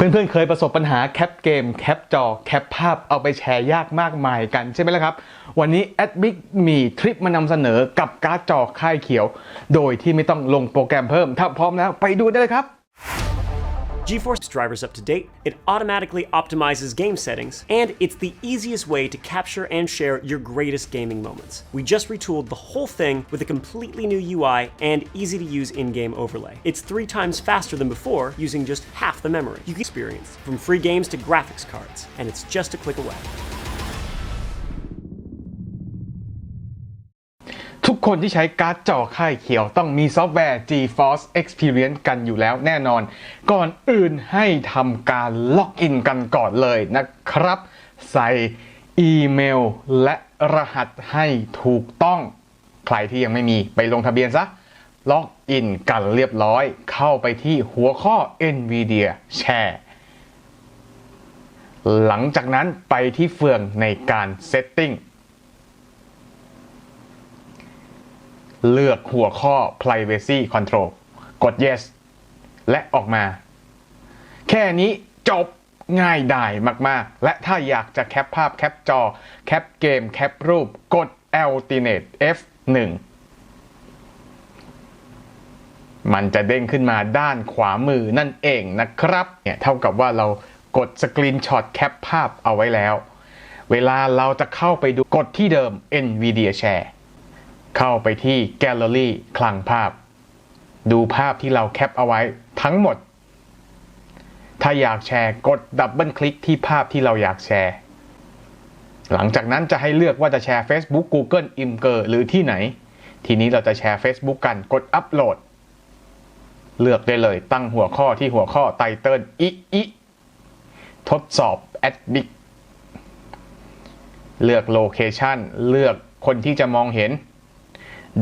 เพื่อนๆ เคยประสบปัญหาแคปเกม แคปจอ แคปภาพเอาไปแชร์ยากมากมายกันใช่ไหมล่ะครับ วันนี้แอดมิกมีทริปมานำเสนอกับการ์ดจอค่ายเขียว โดยที่ไม่ต้องลงโปรแกรมเพิ่ม ถ้าพร้อมแล้วไปดูได้เลยครับ GeForce drivers up to date, it automatically optimizes game settings, and it's the easiest way to capture and share your greatest gaming moments. We just retooled the whole thing with a completely new UI and easy to use in game overlay. It's three times faster than before using just half the memory. You can experience from free games to graphics cards, and it's just a click away. ทุกคนที่ใช้การ์ดจอค่ายเขียวต้องมีซอฟต์แวร์ GeForce Experience กันอยู่แล้วแน่นอน ก่อนอื่นให้ทำการล็อกอินกันก่อนเลยนะครับ ใส่อีเมลและรหัสให้ถูกต้อง ใครที่ยังไม่มีไปลงทะเบียนซะล็อกอินกันเรียบร้อย เข้าไปที่หัวข้อ NVIDIA Share หลังจากนั้นไปที่เฟืองในการ Setting เลือกหัวข้อ privacy control กด yes และออกมา แค่นี้จบง่ายดายมากๆ และถ้าอยากจะแคปภาพแคปจอ แคปเกม แคปรูป กด alternate F1 มันจะเด้งขึ้นมาด้านขวามือนั่นเองนะครับ เนี่ยเท่ากับว่าเรากดสกรีนช็อตแคปภาพเอาไว้แล้ว เวลาเราจะเข้าไปดูกดที่เดิม NVIDIA Share เข้าไปที่แกลเลอรี่คลังภาพ ดูภาพที่เราแคปเอาไว้ทั้งหมด ถ้าอยากแชร์กดดับเบิลคลิกที่ภาพที่เราอยากแชร์ หลังจากนั้นจะให้เลือกว่าจะแชร์ Facebook Google i m g e r หรือที่ไหน ทีนี้เราจะแชร์ Facebook กันกดอัปโหลด เลือกได้เลยตั้งหัวข้อที่หัวข้อไตเติลอิอิทดสอบแอดบิกเลือกโลเคชันเลือกคนที่จะมองเห็น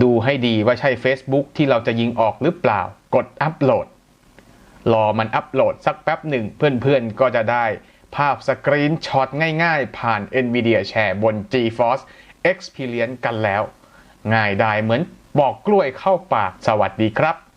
ดูให้ดีว่าใช่ Facebook ที่เราจะยิงออกหรือเปล่า กดอัปโหลด รอมันอัปโหลดสักแป๊บหนึ่งเพื่อนๆ ก็จะได้ภาพสกรีนช็อตง่ายๆ ผ่าน NVIDIA Share บน GeForce Experience กันแล้ว ง่ายได้เหมือนบอกกล้วยเข้าปาก สวัสดีครับ